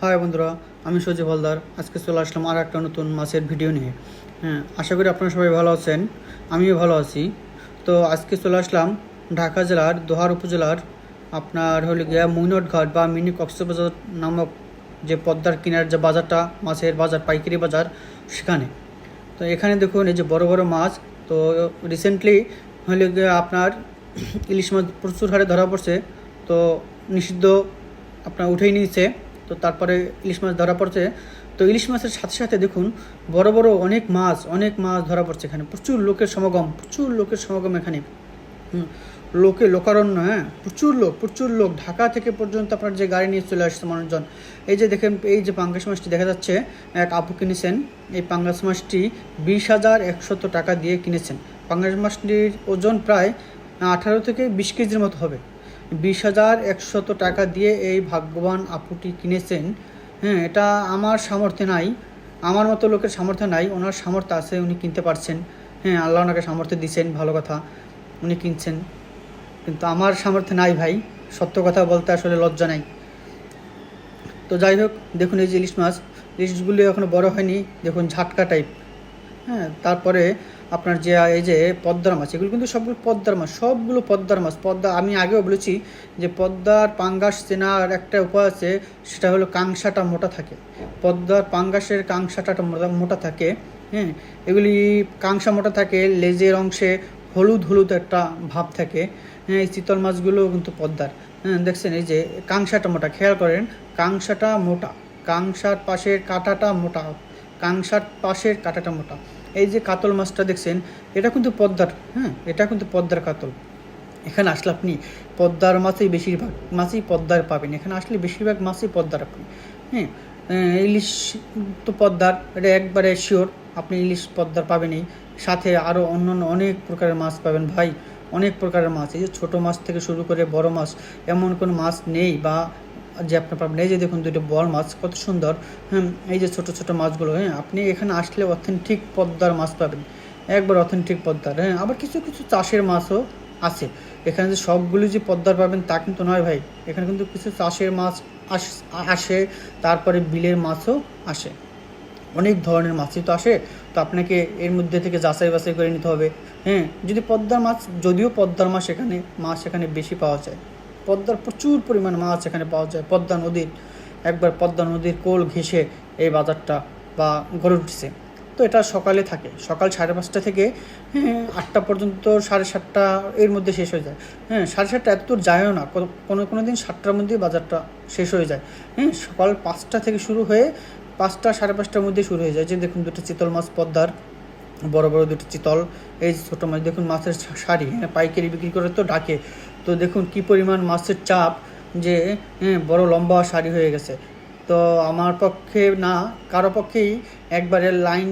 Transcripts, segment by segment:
High বন্ধুরা, আমি সজীব হলদার। আজকে চলে আসলাম আর একটা নতুন মাছের ভিডিও নিয়ে। হ্যাঁ আশা করি আপনারা সবাই ভালো আছেন, আমিও ভালো আছি। তো আজকে চলে আসলাম ঢাকা জেলার দোহার উপজেলার আপনার হলো গিয়া মুইনট ঘাট বা মিনি কক্সবাজার নামক যে পদ্মার কিনার যে বাজারটা, মাছের বাজার, পাইকারি বাজার, সেখানে। তো এখানে দেখুন এই যে বড় বড় মাছ। তো রিসেন্টলি হলে গিয়ে আপনার ইলিশ মাছ প্রচুর হারে ধরা পড়ছে। তো নিষিদ্ধ আপনার উঠেই নিয়েছে। তো তারপরে ইলিশ মাছ ধরা পড়ছে। তো ইলিশ মাছের সাথে সাথে দেখুন, বড় বড় অনেক মাছ অনেক মাছ ধরা পড়ছে এখানে। প্রচুর লোকের সমাগম, প্রচুর লোকের সমাগম এখানে। লোকে লোকারণ্য হ্যাঁ প্রচুর লোক প্রচুর লোক। ঢাকা থেকে পর্যন্ত আপনার যে গাড়ি নিয়ে চলে আসছে মানুষজন। এই যে দেখেন, এই যে পাঙ্গাস মাছটি দেখা যাচ্ছে, এক আপু কিনেছেন। এই পাঙ্গাস মাছটি বিশ হাজার একশত টাকা দিয়ে কিনেছেন। পাঙ্গাস মাছটির ওজন প্রায় আঠারো থেকে বিশ কেজির মতো হবে। বিশ হাজার একশত টাকা দিয়ে এই ভাগ্যবান আপুটি কিনেছেন। হ্যাঁ এটা আমার সামর্থ্য নাই। আমার মতো লোকের সামর্থ্য নাই। ওনার সামর্থ্য আছে, উনি কিনতে পারছেন। হ্যাঁ আল্লাহ ওনাকে সামর্থ্য দিয়েছেন ভালো কথা। উনি কিনছেন। কিন্তু আমার সামর্থ্য নাই ভাই। সত্য কথা বলতে আসলে লজ্জা নাই। তো যাই হোক, দেখুন এই যে ইলিশ মাছ। ইলিশগুলি এখনও বড় হয়নি। দেখুন ঝাটকা টাইপ হ্যাঁ তারপরে আপনার যে, এই যে পদ্মার মাছ, এগুলো কিন্তু সবগুলো পদ্মার মাছ, সবগুলো পদ্মার মাছ। পদ্মা, আমি আগেও বলেছি যে পদ্মার পাঙ্গাস চেনার একটা উপায় আছে, সেটা হলো কাংসাটা মোটা থাকে। পদ্মার পাঙ্গাসের কাংসাটা মোটা থাকে হ্যাঁ? এগুলি কাংসা মোটা থাকে, লেজের অংশে হলুদ হলুদ একটা ভাব থাকে হ্যাঁ? এই চিতল মাছগুলো কিন্তু পদ্মার হ্যাঁ? দেখছেন, এই যে কাংসাটা মোটা, খেয়াল করেন, কাংসাটা মোটা, কাংসার পাশের কাঁটাটা মোটা, কাংসার পাশের কাঁটাটা মোটা। এই যে কাতল মাছটা দেখছেন, এটা কিন্তু পদ্মার হ্যাঁ এটা কিন্তু পদ্মার কাতল। এখানে আসলে আপনি পদ্মার মাছই বেশিরভাগ, মাছই পদ্মার পাবেন। এখানে আসলে বেশিরভাগ মাছই পদ্মার আপনি হ্যাঁ। ইলিশ তো পদ্মার, এটা একবারে শিওর আপনি ইলিশ পদ্মার পাবেনই। সাথে আরও অন্যান্য অনেক প্রকারের মাছ পাবেন ভাই, অনেক প্রকারের মাছ। এই যে ছোটো মাছ থেকে শুরু করে বড় মাছ, এমন কোনো মাছ নেই বা যে আপনার পাবেন এই যে দেখুন দুটো বল মাছ, কত সুন্দর। হ্যাঁ এই যে ছোট ছোট মাছগুলো হ্যাঁ আপনি এখানে আসলে অথেন্টিক পদ্মার মাছ পাবেন। একবার অথেন্টিক পদ্মার হ্যাঁ আবার কিছু কিছু চাষের মাছও আছে। এখানে যে সবগুলো যে পদ্মার পাবেন তা কিন্তু নয় ভাই। এখানে কিন্তু কিছু চাষের মাছ আস- আসে, তারপরে বিলের মাছও আসে। অনেক ধরনের মাছই তো আসে। তো আপনাকে এর মধ্যে থেকে যাচাই বাছাই করে নিতে হবে। হ্যাঁ যদি পদ্মার মাছ, যদিও পদ্মার মাছ এখানে মাছ এখানে বেশি পাওয়া যায়। পদ্মার প্রচুর পরিমাণ মাছ এখানে পাওয়া যায়। পদ্মা নদীর, একবার পদ্মা নদীর কোল ঘেঁষে এই বাজারটা বা গড়ে উঠছে। তো এটা সকালে থাকে। সকাল সাড়ে পাঁচটা থেকে হ্যাঁ আটটা পর্যন্ত সাড়ে সাতটা এর মধ্যে শেষ হয়ে যায়। হ্যাঁ সাড়ে সাতটা এতদূর যায়ও না। কোনো কোনো দিন সাতটার মধ্যে বাজারটা শেষ হয়ে যায়। হ্যাঁ সকাল পাঁচটা থেকে শুরু হয়ে পাঁচটা সাড়ে পাঁচটার মধ্যে শুরু হয়ে যায়। যে দেখুন দুটো চিতল মাছ পদ্মার, বড় বড় দুটো চিতল, এই ছোটো মাছ, দেখুন মাছের শাড়ি হ্যাঁ পাইকারি বিক্রি করে তো ডাকে। তো দেখুন কি পরিমাণ মাছের চাপ যে হ্যাঁ বড় লম্বা শাড়ি হয়ে গেছে। তো আমার পক্ষে না, কারও পক্ষেই একবারে লাইন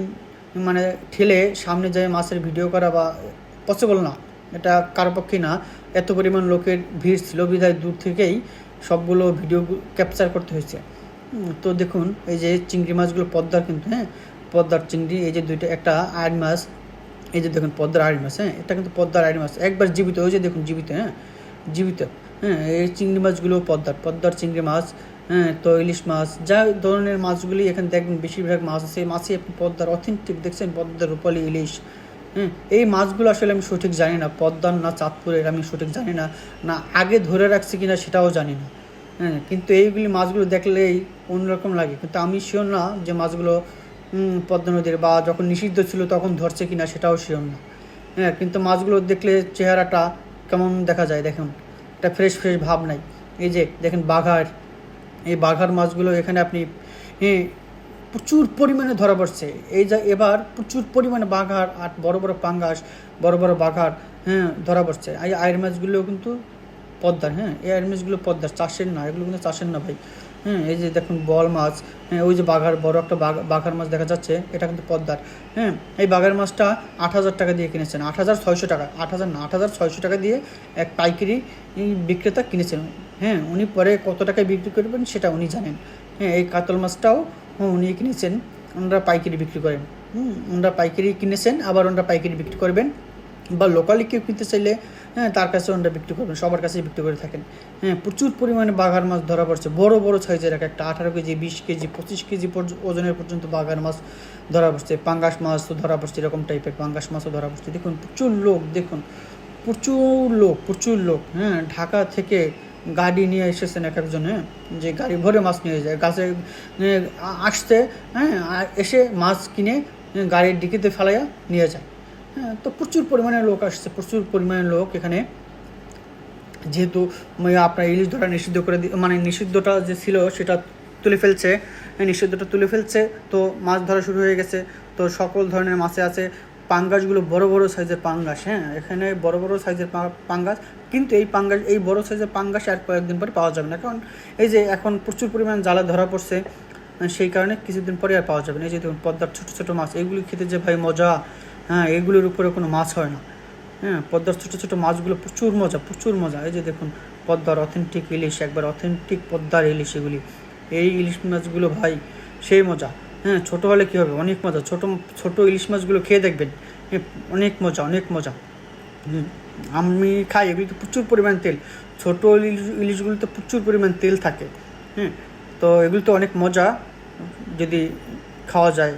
মানে ঠেলে সামনে যায় মাছের ভিডিও করা বা পসিবল না। এটা কারও পক্ষেই না। এত পরিমাণ লোকের ভিড় ছিল বিধায় দূর থেকেই সবগুলো ভিডিও ক্যাপচার করতে হয়েছে। তো দেখুন, এই যে চিংড়ি মাছগুলো পদ্মার কিন্তু হ্যাঁ পদ্মার চিংড়ি, এই যে দুইটা, একটা আড় মাছ, এই যে দেখুন পদ্মার আড়ি মাছ হ্যাঁ এটা কিন্তু পদ্মার আড়ি মাছ। একবার জীবিত, ওই যে দেখুন জীবিত হ্যাঁ জীবিত। হ্যাঁ এই চিংড়ি মাছগুলো পদ্মার পদ্মার চিংড়ি মাছ হ্যাঁ তো ইলিশ মাছ, যা ধরনের মাছগুলি এখানে দেখবেন বেশিরভাগ মাছ আছে। এই মাছই আপনি পদ্মার অথেন্টিক দেখছেন, পদ্মার রূপালি ইলিশ। হ্যাঁ এই মাছগুলো আসলে আমি সঠিক জানি না, পদ্মার না চাঁদপুরের আমি সঠিক জানি না না আগে ধরে রাখছি কিনা সেটাও জানি না। হ্যাঁ কিন্তু এইগুলি মাছগুলো দেখলেই অন্যরকম লাগে। কিন্তু আমি শিওর না যে মাছগুলো পদ্মা নদীর বা যখন নিষিদ্ধ ছিল তখন ধরছে কিনা সেটাও শিওর না। হ্যাঁ কিন্তু মাছগুলো দেখলে চেহারাটা কেমন দেখা যায় দেখুন। একটা ফ্রেশ ফ্রেশ ভাব নাই। এই যে দেখেন বাঘার, এই বাঘার মাছগুলো এখানে আপনি প্রচুর পরিমাণে ধরা পড়ছে। এই যা এবার প্রচুর পরিমাণে বাঘার আর বড় বড় পাঙ্গাস, বড় বড় বাঘার হ্যাঁ ধরা পড়ছে। এই আয়ের মাছগুলো কিন্তু পদ্মার হ্যাঁ এই আয়ের মাছগুলো পদ্মার, চাষের না, এগুলো কিন্তু চাষের না ভাই। হ্যাঁ এই যে দেখুন বল মাছ হ্যাঁ ওই যে বাঘার বড় একটা বাঘ বাঘার মাছ দেখা যাচ্ছে এটা কিন্তু পদ্মার। হ্যাঁ এই বাঘার মাছটা আট হাজার টাকা দিয়ে কিনেছেন আট হাজার ছয়শো টাকা আট হাজার না আট হাজার ছয়শো টাকা দিয়ে এক পাইকারি বিক্রেতা কিনেছেন। হ্যাঁ উনি পরে কত টাকায় বিক্রি করবেন সেটা উনি জানেন। হ্যাঁ এই কাতল মাছটাও হ্যাঁ, উনি কিনেছেন ওনারা পাইকারি বিক্রি করেন। হুম ওনারা পাইকারি কিনেছেন আবার ওনারা পাইকারি বিক্রি করবেন। বা লোকালি কেউ কিনতে চাইলে হ্যাঁ তার কাছে ওটা বিক্রি করবেন সবার কাছেই বিক্রি করে থাকেন। হ্যাঁ প্রচুর পরিমাণে বাঘার মাছ ধরা পড়ছে। বড় বড় সাইজের এক একটা, আঠারো কেজি, বিশ কেজি, পঁচিশ কেজি ওজনের পর্যন্ত বাঘার মাছ ধরা পড়ছে। পাঙ্গাস মাছও ধরা পড়ছে, এরকম টাইপের পাঙ্গাস মাছও ধরা পড়ছে। দেখুন, প্রচুর লোক, দেখুন, প্রচুর লোক প্রচুর লোক হ্যাঁ ঢাকা থেকে গাড়ি নিয়ে এসেছেন এক একজন হ্যাঁ যে গাড়ি ভরে মাছ নিয়ে যায়। গাছে আসতে হ্যাঁ এসে মাছ কিনে গাড়ির ডিকিতে ফেলাইয়া নিয়ে যায়। তো প্রচুর পরিমাণে লোক আসছে প্রচুর পরিমাণে লোক এখানে। যেহেতু আপনার ইলিশ ধরা নিষিদ্ধ করে মানে নিষিদ্ধটা যে ছিল সেটা তুলে ফেলছে হ্যাঁ, নিষিদ্ধটা তুলে ফেলছে তো মাছ ধরা শুরু হয়ে গেছে তো সকল ধরনের মাছে আছে পাঙ্গাসগুলো বড় বড় সাইজের পাঙ্গাস হ্যাঁ এখানে বড় বড় সাইজের পাঙ্গাস কিন্তু এই পাঙ্গাস এই বড় সাইজের পাঙ্গাস আর কয়েকদিন পরে পাওয়া যাবে না কারণ এই যে এখন প্রচুর পরিমাণ জ্বালা ধরা পড়ছে সেই কারণে কিছুদিন পরে আর পাওয়া যাবে না এই যে দেখুন পদ্মার ছোটো ছোটো মাছ এগুলি খেতে যে ভাই মজা হ্যাঁ এগুলোর উপরে কোনো মাছ হয় না। হ্যাঁ পদ্মার ছোটো ছোটো মাছগুলো প্রচুর মজা প্রচুর মজা। এই যে দেখুন, পদ্মার অথেন্টিক ইলিশ, একবার অথেন্টিক পদ্মার ইলিশ এগুলি। এই ইলিশ মাছগুলো ভাই, সেই মজা। হ্যাঁ ছোটো হলে কী হবে? অনেক মজা। ছোটো ছোটো ইলিশ মাছগুলো খেয়ে দেখবেন। অনেক মজা অনেক মজা। আমি খাই, এগুলিতে প্রচুর পরিমাণ তেল। ছোটো ইলিশ, ইলিশগুলিতে প্রচুর পরিমাণ তেল থাকে। হ্যাঁ তো এগুলি তো অনেক মজা। যদি খাওয়া যায়,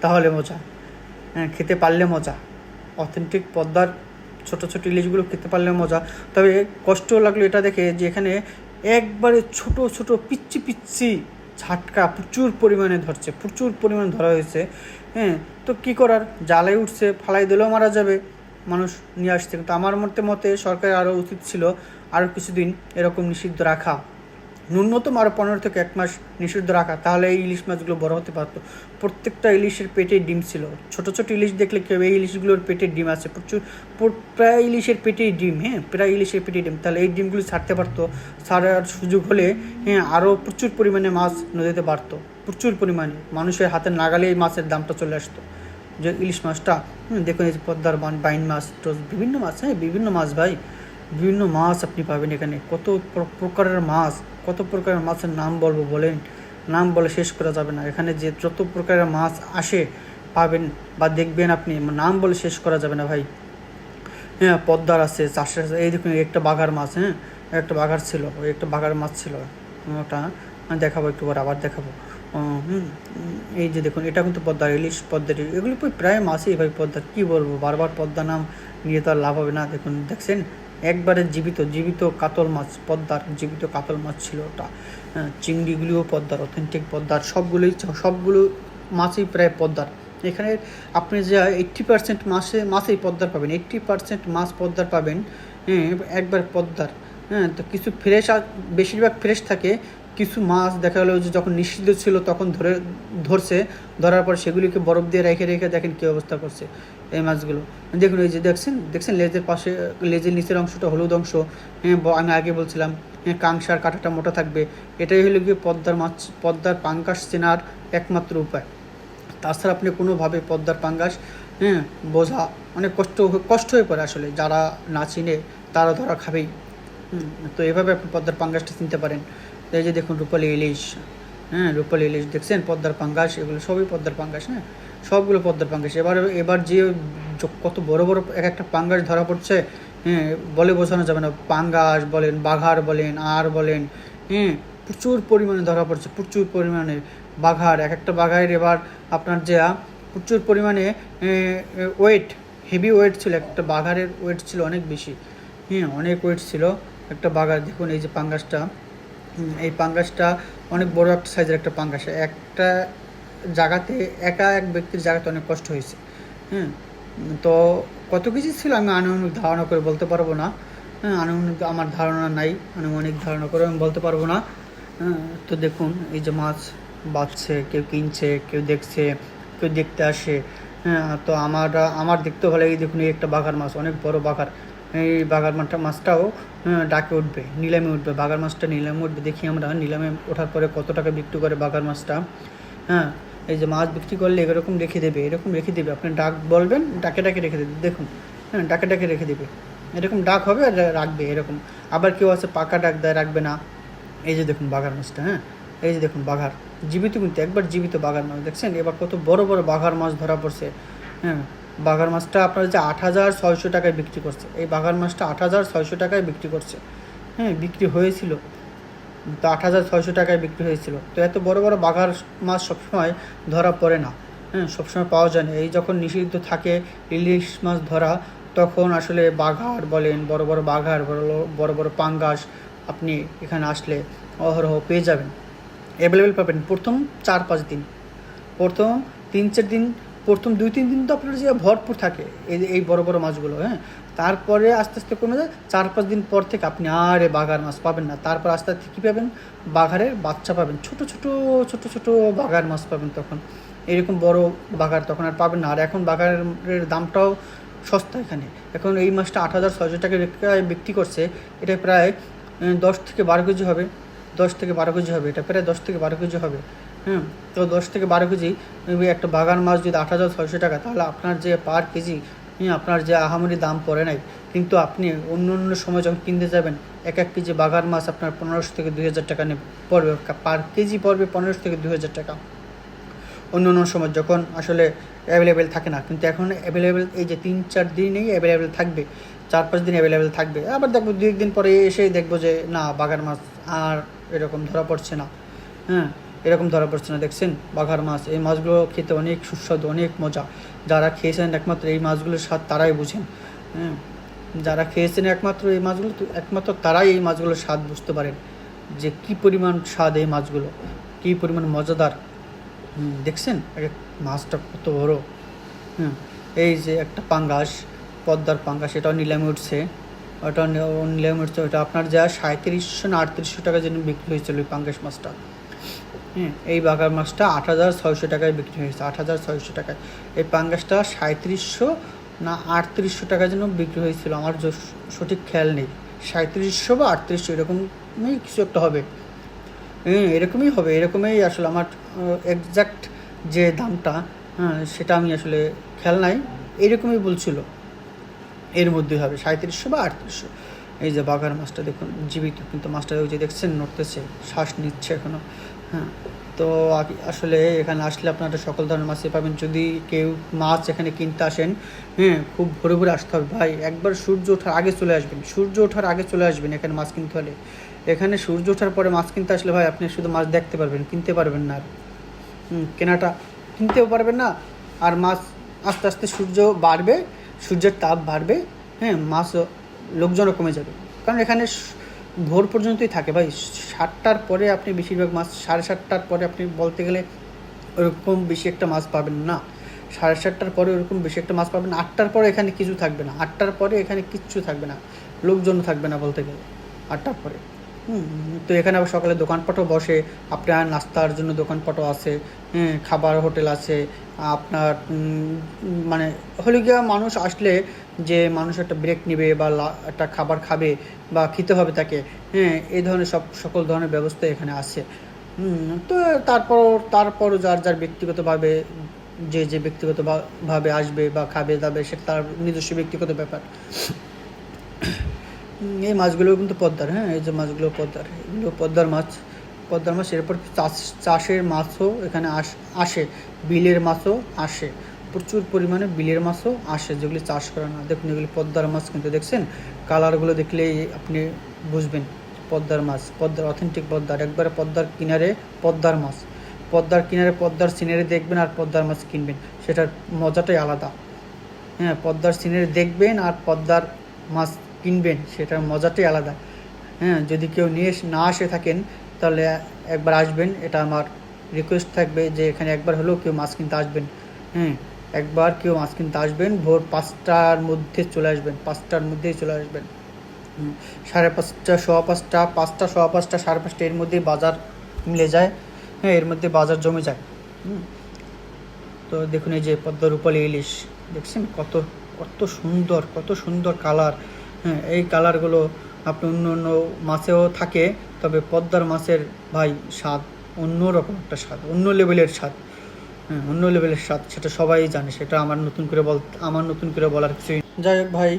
তাহলে মজা। হ্যাঁ খেতে পারলে মজা। অথেন্টিক পদ্মার ছোট ছোট ইলিশগুলো খেতে পারলে মজা। তবে কষ্ট লাগল এটা দেখে যে এখানে একবারে ছোট ছোট পিচ্ছি পিচ্ছি ঝাটকা প্রচুর পরিমাণে ধরছে, প্রচুর পরিমাণে ধরা হয়েছে। হ্যাঁ তো কী করার? জালে উঠছে, ফালাই দিলেও মারা যাবে মানুষ নিয়ে আসছে। কিন্তু আমার মতে মতে সরকারের আরও উচিত ছিল আরও কিছুদিন এরকম নিষিদ্ধ রাখা। ন্যূনতম আরও পনেরো থেকে এক মাস নিষিদ্ধ রাখা, তাহলে এই ইলিশ মাছগুলো বড় হতে পারতো। প্রত্যেকটা ইলিশের পেটে ডিম ছিল। ছোট ছোট ইলিশ দেখলে কেউ, এই ইলিশগুলোর পেটে ডিম আছে। প্রচুর প্রায় ইলিশের পেটেই ডিম হ্যাঁ? প্রায় ইলিশের পেটেই ডিম। তাহলে এই ডিমগুলো ছাড়তে পারতো। ছাড়ার সুযোগ হলে হ্যাঁ আরও প্রচুর পরিমাণে মাছ নদীতে বাড়তো। প্রচুর পরিমাণে। মানুষের হাতে নাগালে এই মাছের দামটা চলে আসতো। যে ইলিশ মাছটা দেখুন এই পদ্মার বাইন মাছ বিভিন্ন মাছ হ্যাঁ বিভিন্ন মাছ ভাই। বিভিন্ন মাছ আপনি পাবেন এখানে। কত প্রকারের মাছ, কত প্রকারের মাছের নাম বলব বলেন, নাম বলে শেষ করা যাবে না। এখানে যে যত প্রকারের মাছ আসে পাবেন বা দেখবেন আপনি নাম বলে শেষ করা যাবে না ভাই। হ্যাঁ পদ্মার আছে, চাষের আছে, এই দেখুন একটা বাঘার মাছ হ্যাঁ একটা বাঘার ছিল, ওই একটা বাঘার মাছ ছিল। ওটা দেখাবো একটু পর, আবার দেখাবো। হুম, এই যে দেখুন, এটা কিন্তু পদ্মার, ইলিশ পদ্মার। এগুলো প্রায় মাছই ভাই পদ্মার, কী বলব? বারবার পদ্মা নাম নিয়ে তো আর লাভ হবে না। দেখুন, দেখছেন? একবারে জীবিত জীবিত কাতল মাছ, পদ্মার জীবিত কাতল মাছ ছিল ওটা। হ্যাঁ চিংড়িগুলিও পদ্মার অথেন্টিক পদ্মার, সবগুলোই সবগুলো মাছই প্রায় পদ্মার। এখানে আপনি যা এইট্টি পার্সেন্ট মাসে মাছেই পদ্মার পাবেন এইট্টি পার্সেন্ট মাছ পদ্মার পাবেন হ্যাঁ একবার পদ্মার। হ্যাঁ তো কিছু ফ্রেশ বেশিরভাগ ফ্রেশ থাকে কিছু মাছ দেখা গেলো যে যখন নিষিদ্ধ ছিল, তখন ধরে, ধরছে, ধরার পর সেগুলিকে বরফ দিয়ে রেখে রেখে দেখেন কী অবস্থা করছে এই মাছগুলো। দেখুন, এই যে দেখছেন দেখছেন লেজের পাশে, লেজের নিচের অংশটা হলুদ অংশ হ্যাঁ আমি আগে বলছিলাম হ্যাঁ কাংসার কাঁটাটা মোটা থাকবে। এটাই হলো গিয়ে পদ্মার মাছ, পদ্মার পাঙ্কাশ চেনার একমাত্র উপায়। তাছাড়া আপনি কোনোভাবে পদ্মার পাঙ্গাস হ্যাঁ বোঝা অনেক কষ্ট কষ্ট হয়ে পড়ে আসলে। যারা না চিনে, তারা ধরা খাবেই। তো এভাবে আপনি পদ্মার পাঙ্গাসটা চিনতে পারেন। এই যে দেখুন রূপালী ইলিশ হ্যাঁ রূপালী ইলিশ দেখছেন? পদ্মার পাঙ্গাস, এগুলো সবই পদ্মার পাঙ্গাস হ্যাঁ? সবগুলো পদ্মার পাঙ্গাস। এবার এবার যে কত বড় বড় এক একটা পাঙ্গাস ধরা পড়ছে হ্যাঁ বলে বোঝানো যাবে না। পাঙ্গাস বলেন, বাঘার বলেন, আর বলেন হ্যাঁ প্রচুর পরিমাণে ধরা পড়ছে, প্রচুর পরিমাণে বাঘার। এক একটা বাঘার এবার আপনার যে, প্রচুর পরিমাণে ওয়েট হেভি ওয়েট ছিল। একটা বাঘারের ওয়েট ছিল অনেক বেশি হ্যাঁ অনেক ওয়েট ছিল একটা বাঘার। দেখুন এই যে পাঙ্গাসটা এই পাঙ্গাসটা অনেক বড় একটা সাইজের একটা পাঙ্গাস। একটা জায়গাতে একা এক ব্যক্তির জায়গাতে অনেক কষ্ট হয়েছে। হ্যাঁ তো কত কিছু ছিল আমি আনুমানিক ধারণা করে বলতে পারব না। হ্যাঁ আনুমানিক আমার ধারণা নাই, আনুমানিক ধারণা করে আমি বলতে পারব না। তো দেখুন, এই যে মাছ বাঁচছে, কেউ কিনছে, কেউ দেখছে, কেউ দেখতে আসে। হ্যাঁ তো আমার আমার দেখতে ভালো এই দেখুন, এই একটা বাঘার মাছ, অনেক বড় বাঘার। এই বাঘার মাছটা মাছটাও ডাকে উঠবে, নিলামে উঠবে বাঘার মাছটা নিলামে উঠবে। দেখি আমরা নিলামে ওঠার পরে কত টাকা বিক্রি করে বাঘার মাছটা। হ্যাঁ এই যে মাছ বিক্রি করলে এরকম রেখে দেবে, এরকম রেখে দেবে। আপনি ডাক বলবেন, ডাকে ডাকে রেখে দেবে। দেখুন হ্যাঁ ডাকে ডাকে রেখে দেবে। এরকম ডাক হবে আর রাখবে এরকম। আবার কেউ আছে পাকা ডাক দেয়, রাখবে না। এই যে দেখুন বাঘার মাছটা হ্যাঁ এই যে দেখুন বাঘার জীবিত কিন্তু একবার জীবিত বাঘার মাছ, দেখছেন? এবার কত বড় বড় বাঘার মাছ ধরা পড়ছে হ্যাঁ। বাঘার মাছটা আপনার যে আট হাজার ছয়শো টাকায় বিক্রি করছে। এই বাঘার মাছটা আট হাজার ছয়শো টাকায় বিক্রি করছে। হ্যাঁ বিক্রি হয়েছিল। তো আট হাজার ছয়শো টাকায় বিক্রি হয়েছিল। তো এত বড় বড় বাঘার মাছ সবসময় ধরা পড়ে না। হ্যাঁ সবসময় পাওয়া যায় না। এই যখন নিষিদ্ধ থাকে ইলিশ মাছ ধরা, তখন আসলে বাঘার বলেন, বড় বড় বাঘার, বড় বড় বড় পাঙ্গাস আপনি এখানে আসলে অহরহ পেয়ে যাবেন। অ্যাভেলেবেল পাবেন প্রথম চার পাঁচ দিন। প্রথম তিন চার দিন প্রথম দুই, তিন দিন তো আপনার যে ভরপুর থাকে, এই এই বড় বড় মাছগুলো হ্যাঁ? তারপরে আস্তে আস্তে কমে যায় চার, পাঁচ দিন পর থেকে আপনি আর এ বাঘার মাছ পাবেন না। তারপর আস্তে আস্তে কী পাবেন? বাঘারের বাচ্চা পাবেন। ছোট ছোট ছোট ছোট বাঘার মাছ পাবেন তখন। এরকম বড় বাঘার তখন আর পাবেন না। আর এখন বাঘারের দামটাও সস্তা এখানে। এখন এই মাছটা আট হাজার ছয়শো টাকা বিক্রি- বিক্রি করছে। এটা প্রায় দশ থেকে বারো কেজি হবে। দশ থেকে বারো কেজি হবে। এটা প্রায় দশ থেকে বারো কেজি হবে। হ্যাঁ তো দশ থেকে বারো কেজি একটা বাগান মাছ যদি আট হাজার, ছয়শো টাকা, তাহলে আপনার যে পার কেজি আপনার যে আহামরি দাম পড়ে নাই। কিন্তু আপনি অন্য অন্য সময় যখন কিনতে যাবেন, এক এক কেজি বাগান মাছ আপনার পনেরোশো থেকে দুই হাজার টাকা নেবে। পড়বে পার কেজি পড়বে পনেরোশো থেকে দুই হাজার টাকা। অন্য অন্য সময় যখন আসলে অ্যাভেলেবেল থাকে না, কিন্তু এখন অ্যাভেলেবেল এই যে তিন, চার দিনেই অ্যাভেলেবেল থাকবে, চার, পাঁচ দিন অ্যাভেলেবেল থাকবে। আবার দেখব দুই, একদিন পরে এসেই দেখব যে, না, বাগান মাছ আর এরকম ধরা পড়ছে না। হ্যাঁ এরকম ধরা পড়ছে না, দেখছেন? বাঘার মাছ। এই মাছগুলো খেতে অনেক সুস্বাদু, অনেক মজা। যারা খেয়েছেন একমাত্র এই মাছগুলোর স্বাদ তারাই বুঝেন। হ্যাঁ? যারা খেয়েছেন একমাত্র এই মাছগুলো, তো একমাত্র তারাই এই মাছগুলোর স্বাদ বুঝতে পারেন যে কি পরিমাণ স্বাদ এই মাছগুলো, কী পরিমাণ মজাদার। দেখছেন? মাছটা কত বড়। হ্যাঁ? এই যে একটা পাঙ্গাস, পদ্মার পাঙ্গাস, এটাও নিলামে উঠছে। ওটা নিলামে উঠছে। ওটা আপনার যা সাঁত্রিশশো না আটত্রিশশো টাকা যেন বিক্রি হয়েছিল ওই পাঙ্গাস মাছটা। এই বাগার মাছটা আট হাজার ছয়শো টাকায় বিক্রি হয়েছে, আট হাজার ছয়শো টাকায়। এই পাঙ্গাসটা সাঁত্রিশশো না আটত্রিশশো টাকা যেন বিক্রি হয়েছিল, আমার সঠিক খেয়াল নেই। সাঁত্রিশশো বা আটত্রিশশো, এরকমই কিছু একটা হবে। হ্যাঁ এরকমই হবে, এরকমই আসলে আমার এক্সাক্ট যে দামটা হ্যাঁ সেটা আমি আসলে খেয়াল নাই, এরকমই বলছিল। এর মধ্যে হবে সাঁত্রিশশো বা আটত্রিশশো। এই যে বাঘার মাছটা দেখুন, জীবিত কিন্তু মাছটা ওই যে দেখছেন, নড়তেছে, শ্বাস নিচ্ছে এখনও। হ্যাঁ তো আসলে এখানে আসলে আপনারা সকল ধরনের মাছই পাবেন। যদি কেউ মাছ এখানে কিনতে আসেন হ্যাঁ খুব ভোরে ভোরে আসতে হবে। ভাই, একবার সূর্য ওঠার আগে চলে আসবেন। সূর্য ওঠার আগে চলে আসবেন এখানে মাছ কিনতে হলে। এখানে সূর্য ওঠার পরে মাছ কিনতে আসলে ভাই, আপনি শুধু মাছ দেখতে পারবেন, কিনতে পারবেন না কেনাটা কিনতেও পারবেন না। আর মাছ আস্তে আস্তে সূর্য বাড়বে, সূর্যের তাপ বাড়বে হ্যাঁ মাছ লোকজনও কমে যাবে। কারণ এখানে ভোর পর্যন্তই থাকে। ভাই, সাতটার পরে আপনি বেশিরভাগ মাছ, সাড়ে সাতটার পরে আপনি বলতে গেলে ওরকম বেশি একটা মাছ পাবেন না। সাড়ে সাতটার পরে ওরকম বেশি একটা মাছ পাবেন আটটার পরে এখানে কিছু থাকবে না। আটটার পরে এখানে কিচ্ছু থাকবে না। লোকজন থাকবে না বলতে গেলে। আটটার পরে। তো এখানে আবার সকালে দোকানপাটও বসে। আপনার নাস্তার জন্য দোকানপাটও আছে। খাবার হোটেল আছে। আপনার মানে হলে গিয়া মানুষ আসলে যে মানুষ একটা ব্রেক নেবে বা একটা খাবার খাবে বা খেতে হবে তাকে হ্যাঁ এই ধরনের সব সকল ধরনের ব্যবস্থা এখানে আছে। তো তারপর তারপর যার যার ব্যক্তিগতভাবে, যে যে ব্যক্তিগত ভা- ভাবে আসবে বা খাবে দাবে সেটা তার নিজস্ব ব্যক্তিগত ব্যাপার। এই মাছগুলো কিন্তু পদ্মার হ্যাঁ এই যে মাছগুলো পদ্মার, এগুলো পদ্মার মাছ পদ্মার মাছ এরপর চাষ, চাষের মাছও এখানে আস, আসে, বিলের মাছও আসে। প্রচুর পরিমাণে বিলের মাছও আসে, যেগুলি চাষ করে না। দেখুন, এগুলি পদ্মার মাছ কিন্তু দেখছেন? কালারগুলো দেখলেই আপনি বুঝবেন, পদ্মার মাছ, পদ্মার অথেন্টিক পদ্মার, একবারে পদ্মার কিনারে পদ্মার মাছ। পদ্মার কিনারে পদ্মার সিনারি দেখবেন আর পদ্মার মাছ কিনবেন, সেটার মজাটাই আলাদা। হ্যাঁ পদ্মার সিনারি দেখবেন আর পদ্মার মাছ কিনবেন, সেটার মজাটাই আলাদা। হ্যাঁ যদি কেউ নিয়ে না আসে থাকেন, তাহলে একবার আসবেন, এটা আমার রিকোয়েস্ট থাকবে যে এখানে একবার হলেও কেউ মাছ কিনতে আসবেন। হ্যাঁ একবার কেউ মাছ কিনতে আসবেন, ভোর পাঁচটার মধ্যে চলে আসবেন, পাঁচটার মধ্যেই চলে আসবেন। সাড়ে পাঁচটা, সোয়া পাঁচটা পাঁচটা, সোয়া পাঁচটা, সাড়ে পাঁচটা, এর মধ্যেই বাজার মিলে যায়। হ্যাঁ এর মধ্যে বাজার জমে যায়। তো দেখুন এই যে পদ্ম রূপালী ইলিশ, দেখছেন কত কত সুন্দর কত সুন্দর কালার। হ্যাঁ এই কালারগুলো আপনি অন্য অন্য মাছেও থাকে, তবে পদ্মার মাছের ভাই স্বাদ অন্য রকম একটা স্বাদ, অন্য লেভেলের স্বাদ। হ্যাঁ অন্য লেভেলের স্বাদ সেটা সবাই জানে, সেটা আমার নতুন করে বল, আমার নতুন করে বলার নেই। যাই হোক ভাই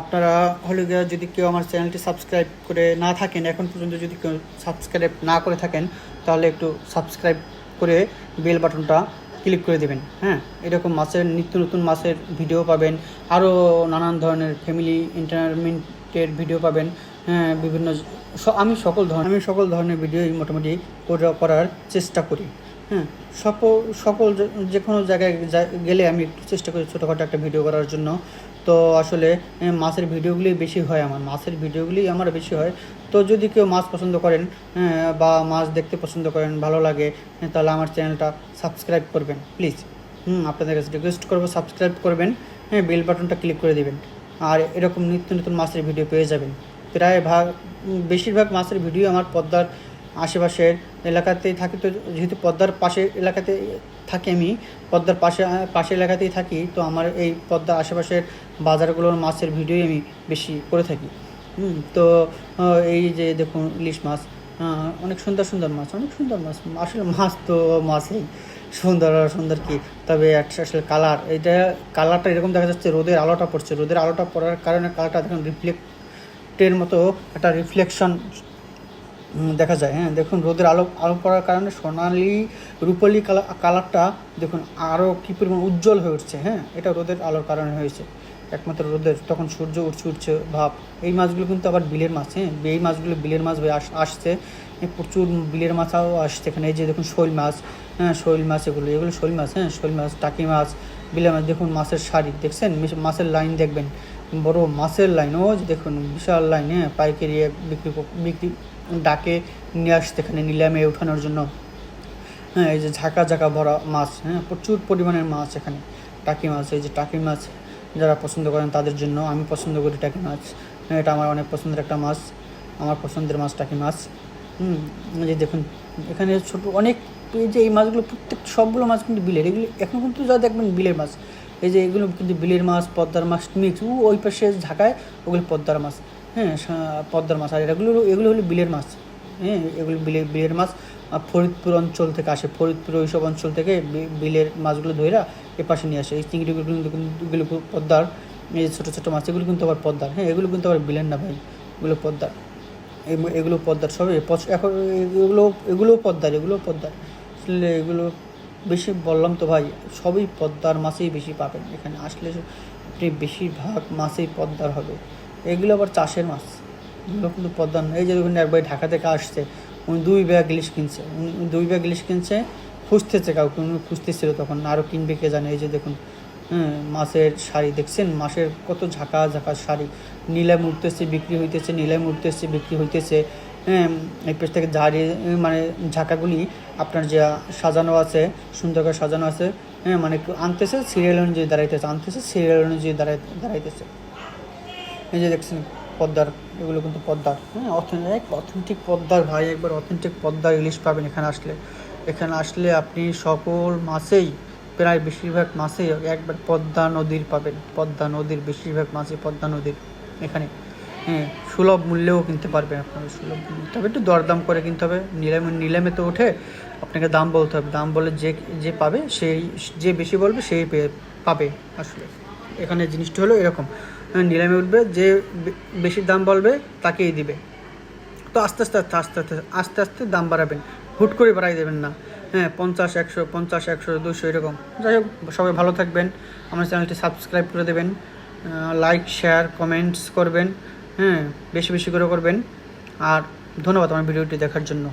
আপনারা হলে গিয়ে যদি কেউ আমার চ্যানেলটি সাবস্ক্রাইব করে না থাকেন, এখন পর্যন্ত যদি কেউ সাবস্ক্রাইব না করে থাকেন, তাহলে একটু সাবস্ক্রাইব করে বেল বাটনটা ক্লিক করে দেবেন হ্যাঁ এরকম মাছের নিত্য নতুন মাছের ভিডিও পাবেন আরও নানান ধরনের ফ্যামিলি এন্টারটেনমেন্টের ভিডিও পাবেন হ্যাঁ বিভিন্ন আমি সকল ধরনের, আমি সকল ধরনের ভিডিওই মোটামুটি করার চেষ্টা করি হ্যাঁ। সকল সকল যে- কোনো জায়গায় গেলে আমি একটু চেষ্টা করি ছোটোখাটো একটা ভিডিও করার জন্য। তো আসলে মাছের ভিডিওগুলি বেশি হয় আমার, মাছের ভিডিওগুলি আমার বেশি হয়। তো যদি কেউ মাছ পছন্দ করেন বা মাছ দেখতে পছন্দ করেন, ভালো লাগে তাহলে আমার চ্যানেলটা সাবস্ক্রাইব করবেন, প্লিজ। হুম, আপনাদের কাছে রিকোয়েস্ট করব সাবস্ক্রাইব করবেন হ্যাঁ বেল বাটনটা ক্লিক করে দেবেন, আর এরকম নিত্য নতুন মাছের ভিডিও পেয়ে যাবেন। প্রায় ভাগ বেশিরভাগ মাছের ভিডিও আমার পদ্মার আশেপাশের এলাকাতেই থাকি তো যেহেতু পদ্মার পাশে এলাকাতে থাকি আমি, পদ্মার পাশে পাশে এলাকাতেই থাকি, তো আমার এই পদ্মার আশেপাশের বাজারগুলোর মাছের ভিডিওই আমি বেশি করে থাকি। তো এই যে দেখুন ইলিশ মাছ অনেক সুন্দর সুন্দর মাছ, অনেক সুন্দর মাছ, আসলে মাছ তো মাছই, সুন্দর আর সুন্দর কি, তবে একটা আসলে কালার এটা কালারটা এরকম দেখা যাচ্ছে রোদের আলোটা পড়ছে, রোদের আলোটা পড়ার কারণে কালারটা দেখুন রিফ্লেক্টের মতো একটা রিফ্লেকশন দেখা যায় হ্যাঁ দেখুন রোদের আলো আলো পড়ার কারণে সোনালি রূপলি কালার কালারটা দেখুন আরও কী পরিমাণ উজ্জ্বল হয়ে উঠছে হ্যাঁ এটা রোদের আলোর কারণে হয়েছে। একমাত্র রোদের, তখন সূর্য উঠছে উঠছে ভাব। এই মাছগুলো কিন্তু আবার বিলের মাছ হ্যাঁ এই মাছগুলো বিলের মাছ হয়ে আস- আসছে প্রচুর বিলের মাছও আসছে এখানে। এই যে দেখুন শৈল মাছ হ্যাঁ শৈল মাছ এগুলো এগুলো শৈল মাছ হ্যাঁ শৈল মাছ, টাকি মাছ, বিলের মাছ, দেখুন মাছের শাড়ি, দেখছেন? মাছের লাইন দেখবেন। বড় মাছের লাইন ও দেখুন বিশাল লাইন হ্যাঁ পাইকারি বিক্রি বিক্রি ডাকে নিয়ে আসছে এখানে নিলামে ওঠানোর জন্য। হ্যাঁ এই যে ঝাঁকা ঝাঁকা ভরা মাছ হ্যাঁ প্রচুর পরিমাণের মাছ এখানে টাকি মাছ এই যে টাকি মাছ যারা পছন্দ করেন তাদের জন্য আমি পছন্দ করি টাকি মাছ। হ্যাঁ, এটা আমার অনেক পছন্দের একটা মাছ আমার পছন্দের মাছ টাকি মাছ। হুম যে দেখুন এখানে ছোট অনেক এই যে এই মাছগুলো প্রত্যেক সবগুলো মাছ কিন্তু বিলের এগুলি এখন কিন্তু যা দেখবেন বিলের মাছ। এই যে এগুলো কিন্তু বিলের মাছ, পদ্মার মাছ মিক্স ওই পাশে ঝাঁকায় ওগুলো পদ্মার মাছ। হ্যাঁ পদ্মার মাছ, আর এগুলো এগুলো হলো বিলের মাছ। হ্যাঁ এগুলো বিলের বিলের মাছ। ফরিদপুর অঞ্চল থেকে আসে, ফরিদপুর ওইসব অঞ্চল থেকে বিলের মাছগুলো ধইরা এ পাশে নিয়ে আসে। এই চিংড়িগুলো কিন্তু, এগুলো পদ্মার, এই ছোটো ছোটো মাছ, এগুলো কিন্তু আবার পদ্মার। হ্যাঁ এগুলো কিন্তু আবার বিলের না ভাই, এগুলো পদ্মার। এগুলো পদ্মার সবই এখন এগুলো, এগুলোও পদ্মার এগুলোও পদ্মার। আসলে এগুলো বেশি বললাম তো ভাই, সবই পদ্মার মাছেই বেশি পাবেন। এখানে আসলে আপনি বেশিরভাগ মাছেই পদ্মার হবে। এগুলো আবার চাষের মাছ। এগুলো কিন্তু পদ্মার এই যে দেখুন এক ভাই ঢাকা থেকে আসছে, উনি দুই ব্যাগ ইলিশ কিনছে। উনি দুই ব্যাগ ইলিশ কিনছে, খুঁজতেছে কাউকে, উনি খুঁজতেছিল তখন আরও কিনবে কে জানে। এই যে দেখুন হ্যাঁ মাছের শাড়ি দেখছেন? মাছের কত ঝাঁকা ঝাঁকা শাড়ি। নীলাম উঠতেছে, বিক্রি হইতেছে, নীলাম উঠতেছে, বিক্রি হইতেছে। এই পেজ থেকে ঝাড়ি মানে ঝাঁকাগুলি আপনার যে সাজানো আছে, সুন্দর করে সাজানো আছে হ্যাঁ মানে আনতেছে সিরিয়াল অনুযায়ী দাঁড়াইতেছে, আনতেছে সিরিয়াল অনুযায়ী দাঁড়াই, দাঁড়াইতেছে। এই যে দেখছেন, পদ্মার, এগুলো কিন্তু পদ্মার হ্যাঁ অথেন্টিক অথেন্টিক পদ্মার ভাই, একবার অথেন্টিক পদ্মার ইলিশ পাবেন এখানে আসলে। এখানে আসলে আপনি সকল মাছেই প্রায় বেশিরভাগ মাছেই একবার পদ্মা নদীর পাবেন, পদ্মা নদীর, বেশিরভাগ মাছই পদ্মা নদীর, এখানে। হ্যাঁ সুলভ মূল্যেও কিনতে পারবেন আপনারা সুলভ মূল্যে। তবে একটু দরদাম করে কিনতে হবে। নিলামে নিলামে তো ওঠে আপনাকে দাম বলতে হবে। দাম বলে যে যে পাবে সেই যে বেশি বলবে সেই পাবে আসলে। এখানে জিনিসটা হলো এরকম। হ্যাঁ, নিলামে উঠবে যে বেশি দাম বলবে তাকেই দিবে। তো আস্তে আস্তে আস্তে আস্তে আস্তে আস্তে আস্তে দাম বাড়াবেন। হুট করে বাড়াই দেবেন না। হ্যাঁ পঞ্চাশ একশো পঞ্চাশ একশো দুশো এরকম। যাই হোক সবাই ভালো থাকবেন। আমার চ্যানেলটি সাবস্ক্রাইব করে দেবেন। লাইক শেয়ার কমেন্টস করবেন। হ্যাঁ বেশি বেশি করে করবেন। আর ধন্যবাদ আমার ভিডিওটি দেখার জন্য।